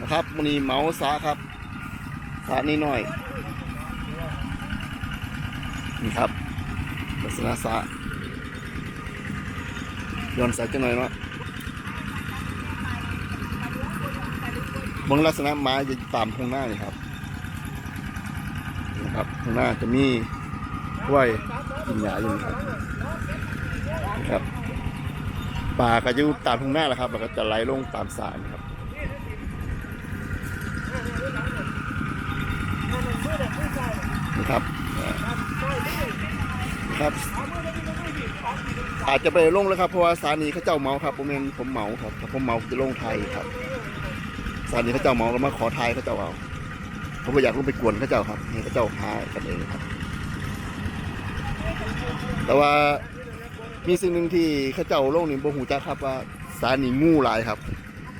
นะครับมันนี้เมาสาครับสานี่หน่อยนี่ครับลักษณะสาย้อนสายจังหน่อยเนาะบางลักษณะไม้จะตามข้างหน้านี่ครับนะครับข้างหน้าจะมีกล้วยกินหญ้าอยู่นะครับนะครับป่าก็จะอยู่ตามข้างหน้าแหละครับแล้วก็จะไหลลงตามสายนะครับ นะ ครับครับ อาจจะไปลงแล้วครับเพราะว่าสถานีเขาเจ้าเมาครับผมเองผมเมาครับถ้าผมเมาจะลงไทยครับสถานีเขาเจ้าเมาแล้วมาขอไทยเขาเจ้าเอาผมก็อยากลงไปกวนเขาเจ้าครับให้เขาเจ้าหากันเองครับ แต่ว่ามีสิ่งหนึ่งที่เขาเจ้าลงนี่บ่หูจักครับว่าสถานีงูหลายครับ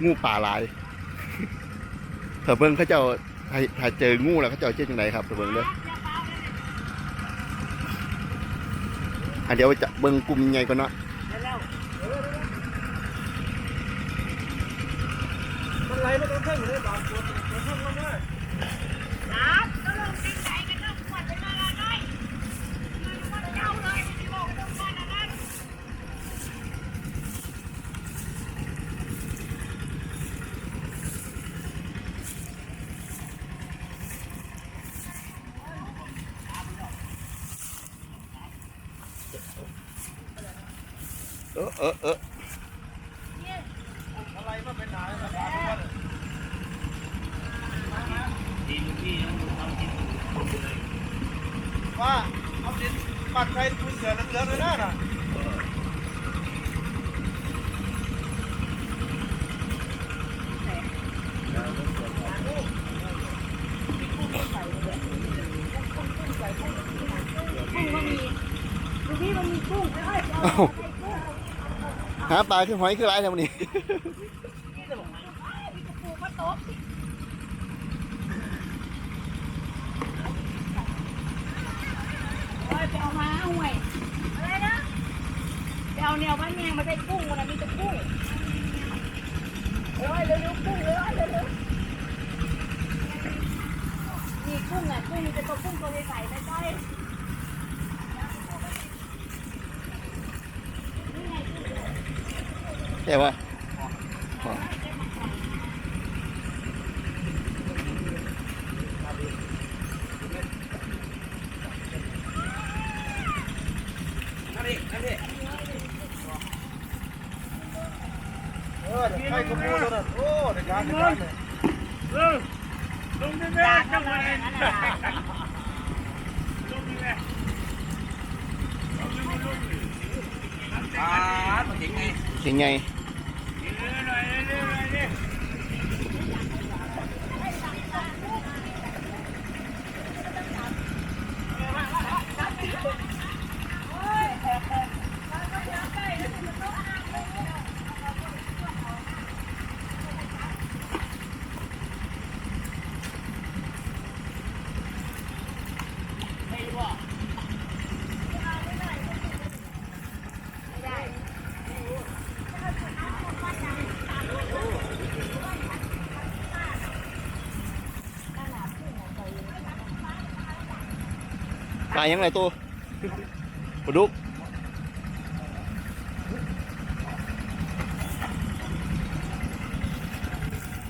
งูป่าหลายถ้าเบิ่งเขาเจ้าถ้าเจองูแล้วเขาเจ้าเจ๊จังไดครับถ้าเบิ่งเด้อ อะเดี๋ยวจะเบิ่งกลุ่มใหญ่ก่อนเนาะมันไหลมาตรงเครื่องเลยบางคนตรงเครื่องมาน้ำก็ลงกินไก่กันต้องขวดไปมาละน้อยมันเจ้าเลยที่บอกต้องมาละนั้น เออเออเอออะไรมาเป็นหนาแบบนี้ว่าเอาดินปัดไปคุณเสือเหลืองเลยนะน่ะกุ้งก็มีดูพี่มันมีกุ้งเอ้ยเอ้า หาปลาคือหอยคือไรแถวนี้เฮ้ยไปเอามาห่วยอะไรนะไปเอาแนวบ้านแมงมาได้กุ้งมันมีแต่กุ้งเอ้ยเร็วๆกุ้งเร็วๆเร็วๆนี่กุ้งอะกุ้งมีแต่ตัวกุ้งตัวใหญ่ๆไปก้อยใช่ ปะ อันนี้อันนี้เออเดี๋ยวใครขโมยแล้วนะโอ้เด็กการเด็กการเลย ยาเข้ามานั่นแหละ อ่า มันเจ๋งไง เข่งไง ปลายังไงตัวปลาดุก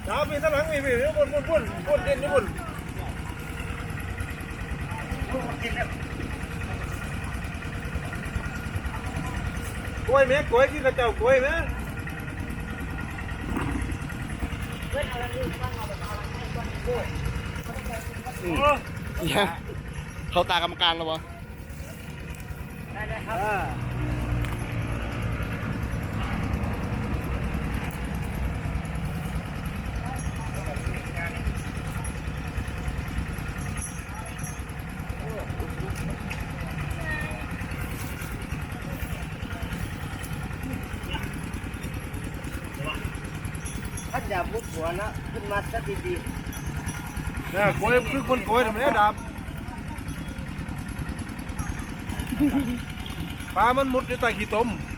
ดาวมีข้างหลังมีมีบนบนบนบนเด่นนี่บนกล้วยไหมกล้วยที่กระเจ้ากล้วยไหมยังเขาตากรรมการแล้ววะอ่าถ้าจะบุกหัวนะ ขึ้นมาสักดีเนี่ยกล้วยคือคนกล้วยทำไมเนี่ยดับ ปลามันมุดอยู่ใต้ขี้ต้มๆ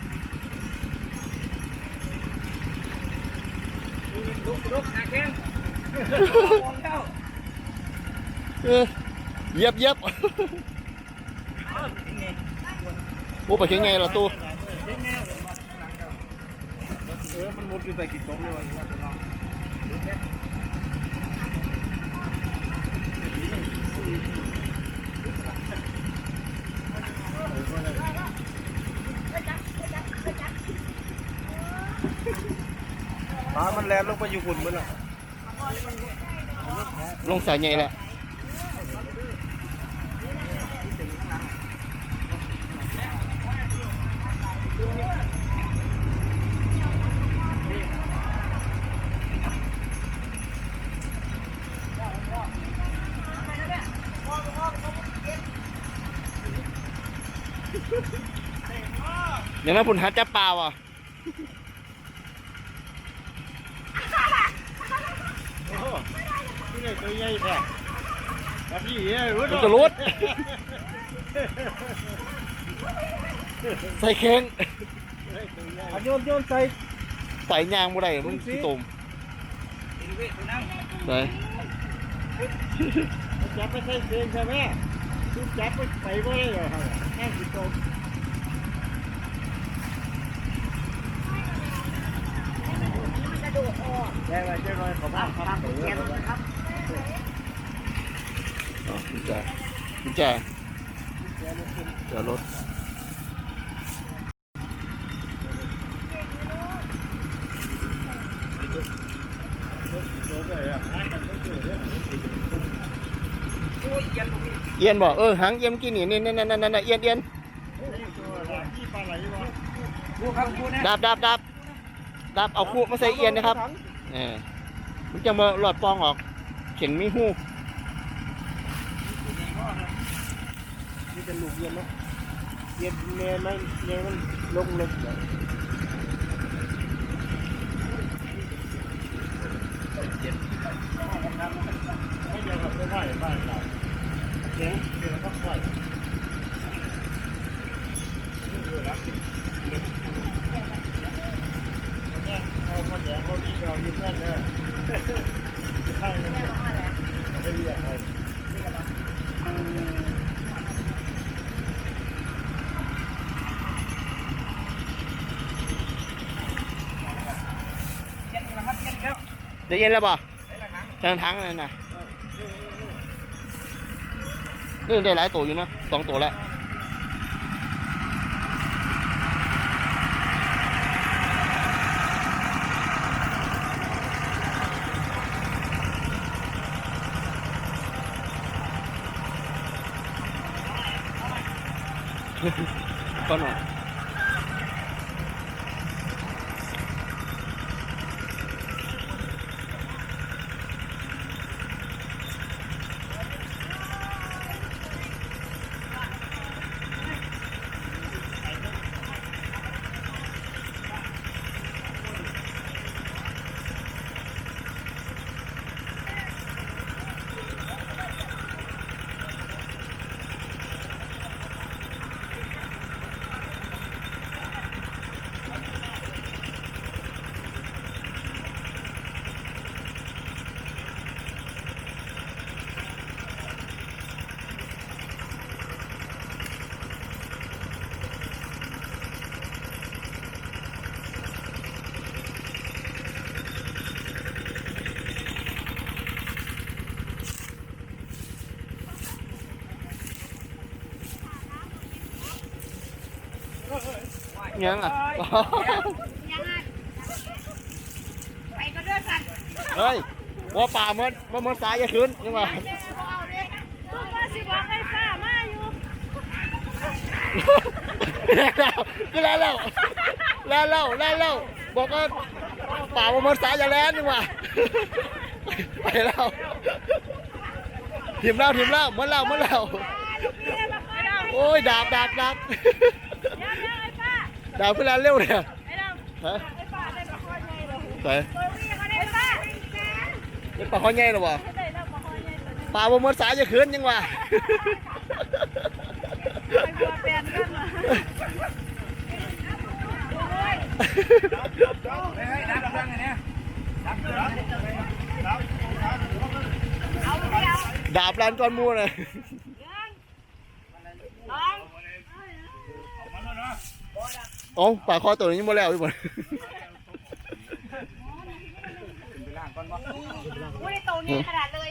เออเหยียบเหยียบโอ้ไปเข่งไงล่ะตู้เออมันมุดอยู่ใต้กี่ต้มเลยวะ ปลามันแลนลงไปอยู่หุ่นมันละลงสายไงแหละอย่างนั้นผุนหาจับปลาว่ะ นี่เลย ตัวใหญ่แท้แบบนี้เอ้ยมันจะรุด ใส่เข่งอันโยนโยนใส่ใส่ยางบ่ได้มึงขี้ตุ่มใส่จับไปใส่เองใช่ไหมทุกจับไปใส่ไว้เลยเหรอแค่กี่ต้มกระโดดออกแย่ไว้เจ้าน้อยขอบ้านครับ กุญแจกุญแจเดี๋ยวรถเอียนบอกเออหางเอียนเมื่อกี้นี่นี่นี่นั่นนั่นเอียนเอียนที่ปลาบดับดับดับดับเอาคู่มาใส่เอียนนะครับเออมันจะมาหลอดปองออก เข็งมีหู เป็นลูกเย็นเนาะเย็นเมย์มันเมย์มันลงลงเลยไม่เดียวกับไม่ไหวบ้านเราเดี๋ยงเดี๋ยวก็ไหวย เอามาแจกเขาที่เราอยู่นั่นเนอะใช่เลยไม่เรียกใคร ได้เอียนแล้วบ่ทางทางนั่นน่ะนี่ได้หลายตัวอยู่นะสองตัวแล้วก็หน่อย ยังอะยังไงไปก็เด้อสัตว์เฮ้ยว่าป่ามันมันมันสายอย่าขึ้นยังไงเดี๋ยวเอาเลยลูกว่าสิบอกไอ้ฟ้ามาอยู่แล้วก็แล้วแล้วแล้วแล้วแล้วแล้วบอกว่าป่ามันมันสายอย่าแลนนี่หว่าไปแล้วทีมแล้วทีมแล้วเหมือนแล้วเหมือนแล้วเดี๋ยวมาไปเราโอ้ยดาบดาบดาบ ดาบเพื่อนเร็วเนี่ยไอ้เราฮะไอ้ฟ้าได้มาคอยไงเลยใส่ตัววิ่งมาได้ฟ้าเป็นป่าข้อใหญ่หรอวะได้แล้วมาคอยไงตัวนี้ป่ามันมันสายอย่าขึ้นยังวะไอ้บัวแปลนกันมาโอ้ยดับดังไงเนี่ยดับดังดาบลานก้อนหมูนะน้อง โอ้ปลาคอตัวนี้ยังบ่แล้วอยู่บ่อุ้ยโตนี่ขนาดเลย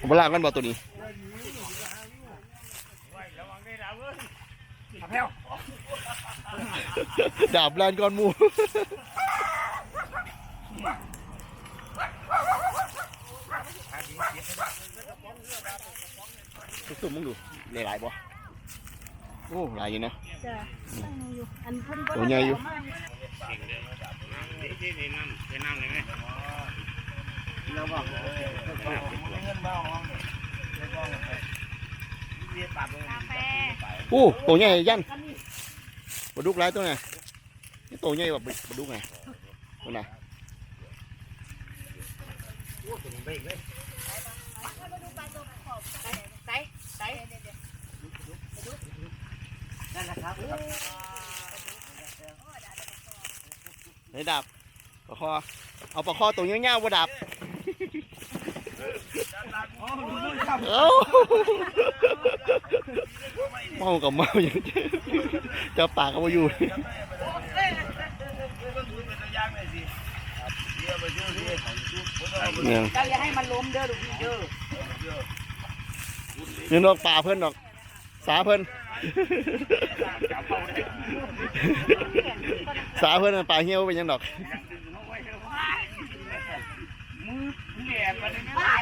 ผมบ่ล้างกันบ่ตัวนี้ดาบลานก้อนหมูสุ่มมึงดูหลายๆบ่ โอ้หลายอยู่นะจ้ะอันเพิ่นตัวใหญ่อยู่ที่นี่นั่นเป็นนั่งเลยไหมแล้วบอกเงินบ้าห้องแล้วก็เรียนปรับเลยกาแฟโอ้ตัวใหญ่ยันปลาดุกหลายตัวไงนี่ตัวใหญ่แบบปลาดุกไงตัวไหน ใส่ใส่ นั่นแหละครับไหนดาบปลาคอเอาปลาคอตัวเงี้ยวๆบ่ดาบเอ้าเมากับเมาอย่างเดียวจะปากก็มาอยู่เนี่ยเจ้าอย่าให้มันล้มเด้อลูกพี่เด้อนี่นอกป่าเพิ่นดอก สาเพิ่น สาเพิ่นน่ะป่าเหี่ยวเป็นหยังดอกไป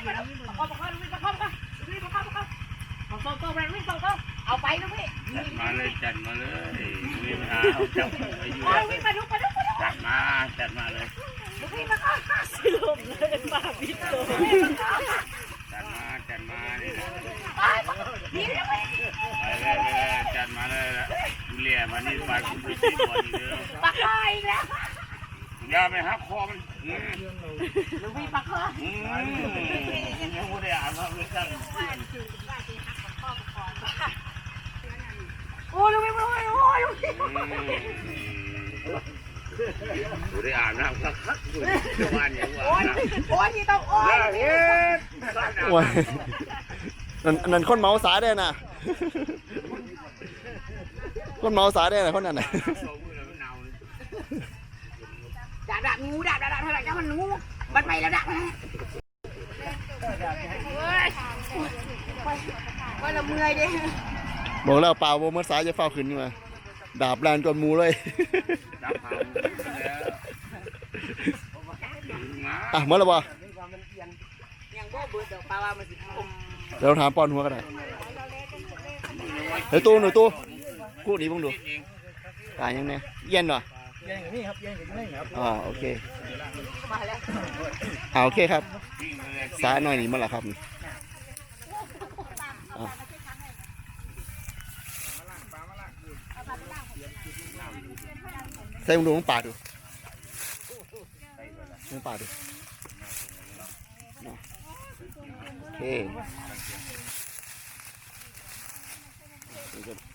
ไปแล้วประคองประคองลูกพี่ประคองประคองลูกพี่ประคองประคองของโซ่โซ่ไปลูกพี่โซ่โซ่เอาไปลูกพี่จัดมาเลยจัดมาเลยมีปัญหาเอาจับไปอยู่เอาลูกพี่มาดูมาดูมาดูจัดมาจัดมาเลยลูกพี่ประคองสลบเลยมาพิษโลจัดมาจัดมานี่นะไปนี่ลูกพี่ไปเลยไปเลย จัดมาเลยละดูเลียมานี่ไปคุณไปที่บ่อนี่เด้อประคองอีกแล้วอย่าไปหักคอมันอืมลูกพี่ประคองอืมยังไม่ได้อ่านว่าไม่จัดโอ้ยลูกพี่โอ้ยโอ้ยลูกพี่ดูได้อ่านนะครับดูว่าอย่างว่าโอ้ยโอ้ยนี่ต้องโอ้ยเฮ้ยโอ้ยนั่นนั่นคนเมาสาได้น่ะ คนเมาสาได้น่ะคนนั้นน่ะด่าด่างูด่าด่าด่าเท่าไหร่ก็มันงูมันไปแล้วด่าว่าเราเมื่อยดิบอกแล้วเปล่าบ่เมื่อสายจะเฝ้าขึ้นมาดาบลานจนหมูเลยจับหางแล้วมาอะเมื่อไรบ่ยังบ่เบิดดอกปลาว่ามันสิคมเดี๋ยวเราถามปอนหัวก็ได้เฮ้ยตู้หนูตู้ กูดีบ้างดูตายยังไงเย็นเหรอเย็นอย่างนี้ครับเย็นอย่างนี้ครับอ่าโอเคมาแล้วอ่าโอเคครับสาหน่อยนี่มันละครับนี่อะใส่มึงดูมึงป่าดูมึงป่าดูนะโอเคโอ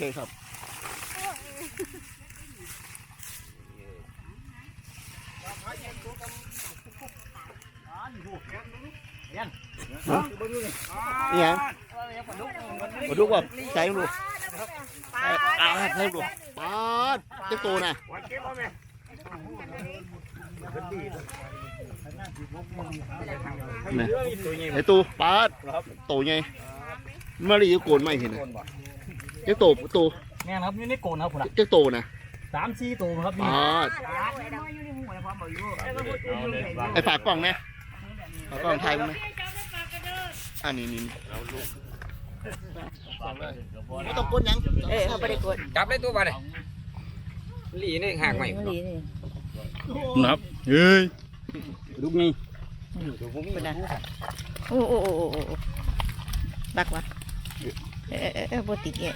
เคครับนี่ยังมาดูว่าใส่มึงดูอ่าให้ดูปาดเจ้าตัวน่ะวันเก็บเอาไหมนี่ไอ้ตัวปาดตัวไงมาลีอยู่โกนไม่เห็นนะ เจ้าตัวตัวแม่ครับนี่นี่โกนครับผมเจ้าตัวนะสามสี่ตัวครับนี่ปาดไอ้ฝากกล่องนะฝากกล่องไทยมั้ยอันนี้นี่ไม่ต้องกดยังเออเขาไม่ได้กดจับได้ตัวไปเลยหลีนี่หากใหม่ลีนี่นับเฮ้ยลูกนี่เป็นไงโอ้โอ้โอ้โอ้โอ้บักวะ เออเออเออบติดเนี่ย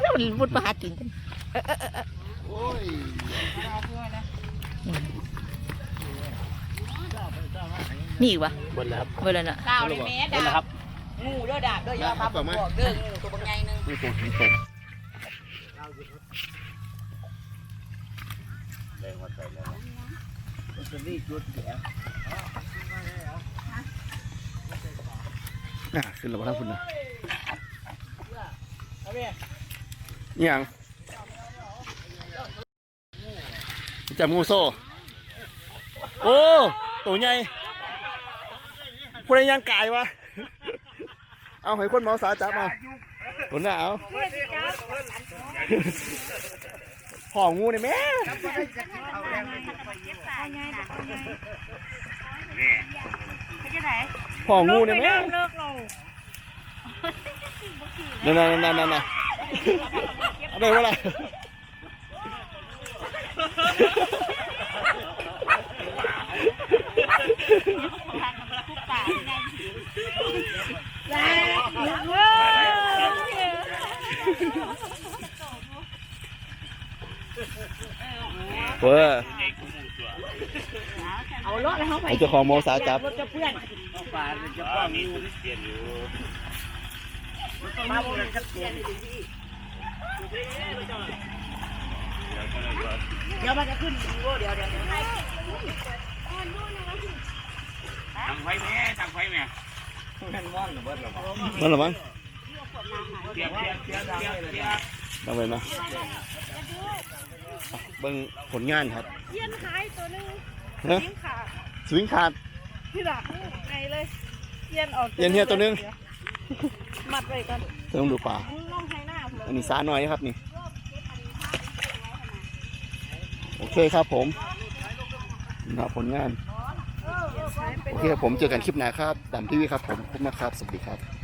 แล้วมันมุดมาหากินกันโอ้ยมีอีกวะบนแล้วครับบอร์ละน่ะดาวเลยแม่บนแล้วงูด้อดาบด้อยยาพับบอกเด้องูตัวบางใหญ่นึงไม่ตกไม่ตกแรงมาใส่แล้วจะรีบจุดเสียว อะขึ้นแล้วมาทั้งคุณนะนี่ยังจับงูโซ่ โอ้ตัวใหญ่คนใดยังกายวะ เอาให้คนเมาสาจับมาคนหน้าเอาพ่องูนี่แม่ไปที่ไหน พ่องูนี่แม่เลิกลงนั่นนั่นนั่นนั่นนั่นเอาได้เวลาเว้ยเอารถแล้วเขาไปไอเจ้าของโมสาจับรถจะเพื่อน ป่าจะป้องมีคยู่เปลี่ยนอยู่มาบุญกับเปลี่ยนเดี๋ยวมันจะขึ้นดูเดี๋ยวเดี๋ยวทางไฟแม่ทางไฟแม่มันหรือมันต้องไปนะเบิ้งผลงานครับเยี่ยนหายตัวนึงสวิงขาดสวิงขาด ที่หลังไงเลยเยียนออกเยียนเฮียตัวนึง มัดไว้กันต้องดูป่าน้องให้หน้าผมอันนี้สาหน่อยนะครับนี่ โอเคครับผมนะครับผลงาน โอเคครับผมเจอกันคลิปหน้าครับตามทีวีครับผมขอบคุณมากครับ สวัสดีครับ